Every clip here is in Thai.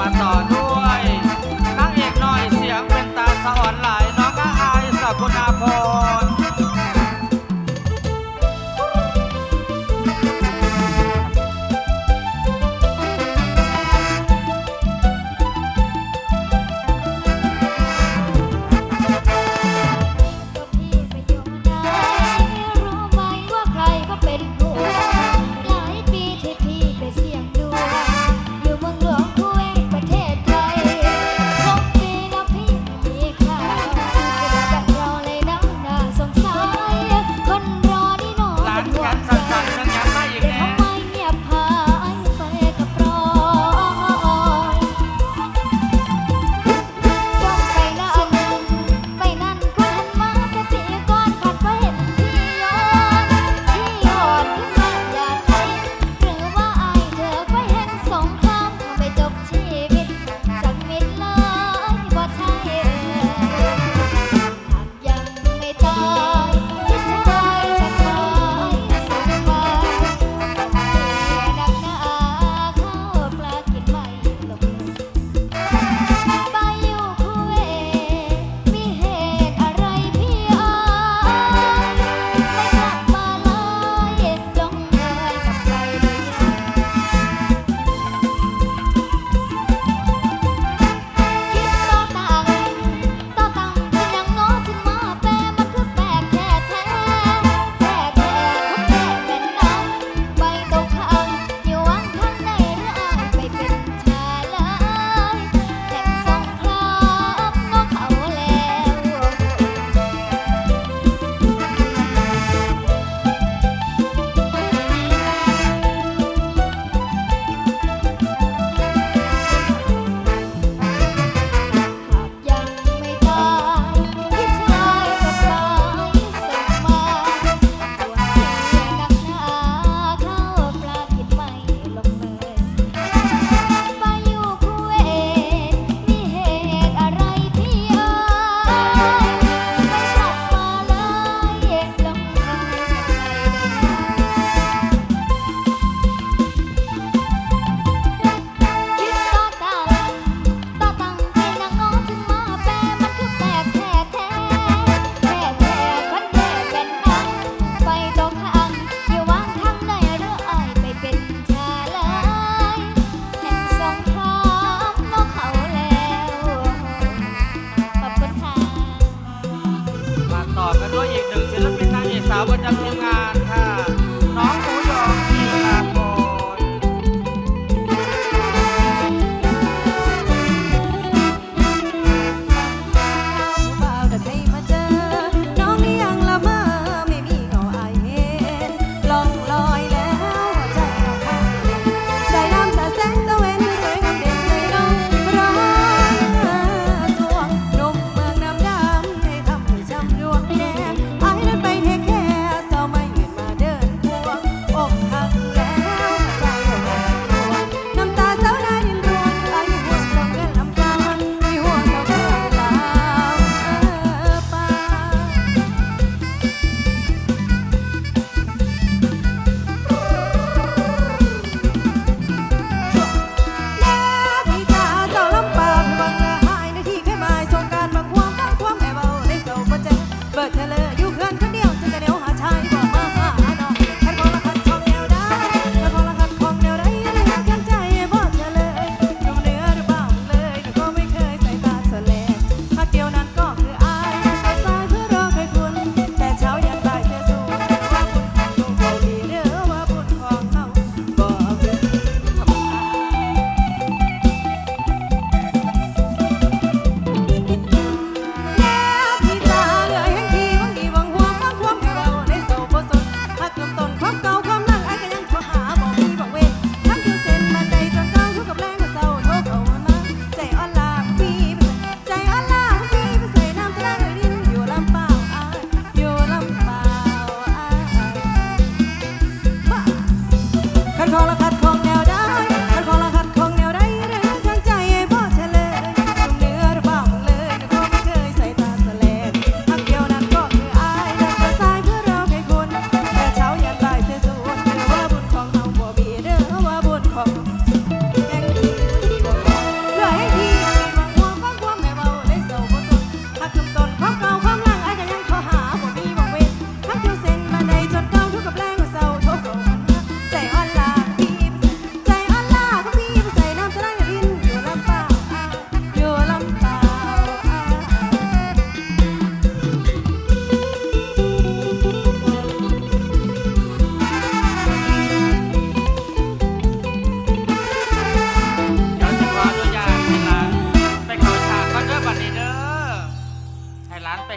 มาต่อด้วย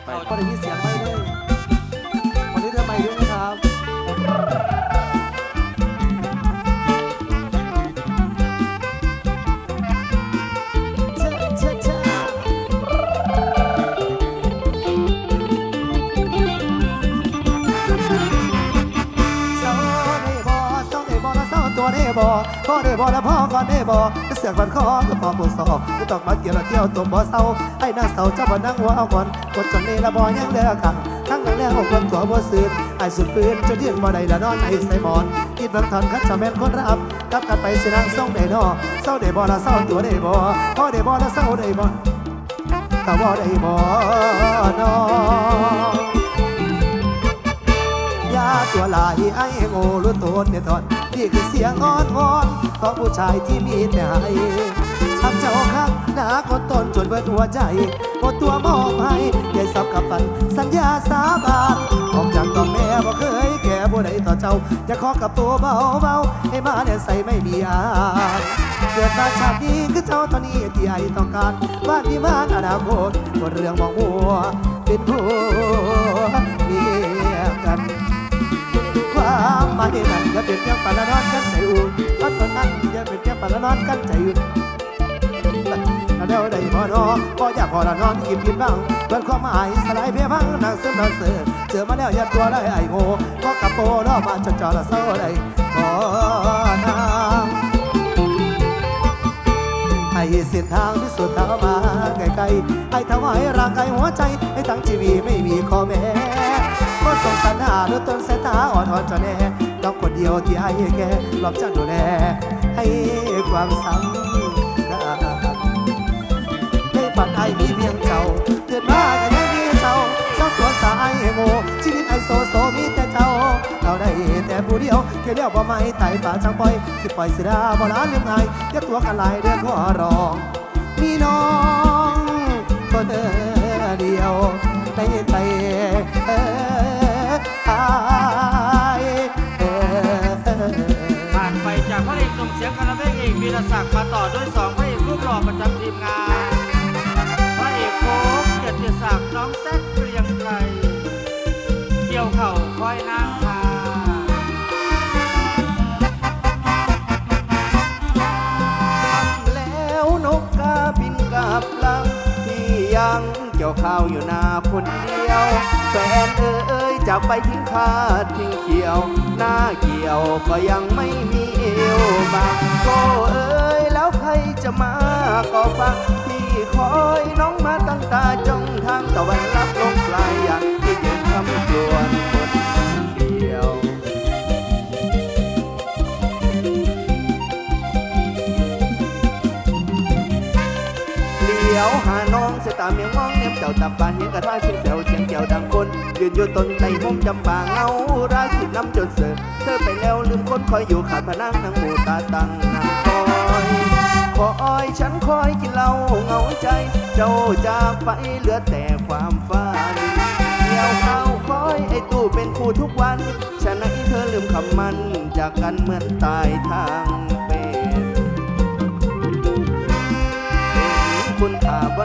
Kalau? ได้บ่พ่อได้บ่แล้วพ่อก่อนได้บ่ก็เสือกบันคอก็พอผู้สอบก็ต้องมาเกี่ยวล้วเที่ยวตัวบ่เศร้าไอ้หน้าเศร้าเจ้าบ่นั่งหัวเอาก่อนกดจนนี่ละบ่ยังเลือกกันทั้งนั้นแล้วคนตัวบ่ซื่นไอ้สุดปืนจนยืนบ่ได้ละนอนไอ้ใส่หมอนกินบางทันคัดจะแม่นคนรับกลับกันไปสินางส่งได้นอเศร้าได้บ่แล้วเศร้าตัวได้บ่พ่อได้บ่แล้วเศร้าได้บ่ก็บ่ได้บ่นอยา ตัวลายไอ้โง่รู้ตัวเนี่ยทอนนี่คือเสียงอ้อนวอนของผู้ชายที่มีแต่ให้ทำเจ้าข้างหน้าคนตนจนเบิดหัวใจหมดตัวมอบให้ยายสับกับฝัน สัญญาสาบานออกจากตัวแม่บ่เคยแก่บ่ได้ต่อเจ้าอย่าขอกับตัวเบาเบาให้มาเนี่ยใส่ไม่มีอายเกิดมาชาตินี้คือเจ้าตอนนี้ที่ไอต้องการบ้านที่มานอนาคตบนเรื่องมองมัวเป็นผัวเมียกัน ความมายนั้นอย่าเป็นเพียงปานละนอนกันใจอุ่นอันตอนนั้นอย่าเป็นเพียงปานละนอนกันใจอุ่นเดี๋ยวได้พอนอพออยากพอละนอนกินกินบ้างเกินความหมายสลายเพียงพังนางเสริมนางเสือเจอมาแล้วอย่าตัวได้ไอโง่พอกับโปรอมาจนจอละเศร้าได้ขอนา เส้นทางที่สุดทางมาไกลๆให้ถวายร่างกายหัวใจให้ทั้งชีวิตไม่มีข้อแม้ก็สงสารหาด้วยต้นสายตาอ่อนอ่อนจอแน่ต้องคนเดียวที่ให้แกรอบจะดูแล ให้ความสำคัญในปัดไอมีเพียง เดียวแค่เดียวบ่ไม่ไต่ป่าจังปล่อย สิปล่อยสิดาบ่ลาเลืมไงเรียกตัวกันหลายเดือนขอร้องมีน้องคนเดียวในใจเอ่ออายเออผ่านไปจากพระเอกหนุ่มเสียงคาราเบกเอกวีรศักดิ์มาต่อด้วยสองพระเอกรูปหล่อประจำทีมงาน พระเอกโค้กเกียรติศักดิ์น้องแซก ข้าวอยู่นาคนเดียว แฟนเอ้ยจะไปทิ้งคาทิ้งเขียว หน้าเกี่ยวก็ยังไม่มีเอวบางก็เอ้ยแล้วใครจะมาก็ฟังที่คอยน้องมาตั้งตาจ้องทางตะวันรับลงปลายอย่างที่ยืนคำกลวน วหาน้องเสยตาเมียงมองเนมเจ้าตับบาเฮียงกระท่าเสียงแถวเสียงแก้วดังคน ยืนอยู่ต้นไทรมุมจำปาเงาราสิน้ำจนเสือเธอไปแล้วลืมคนคอยอยู่ขาดพนังนางหมูตาตั้งนางคอยคอยฉันคอยกินเหล้าเงาใจ เจ้าจากไปเหลือแต่ความฝันเกี่ยวเข้าคอยไอ้ตู้เป็นคู่ทุกวันฉะนั้นเธอลืมคำมันจากกันเหมือนตายทาง คุณถามว่า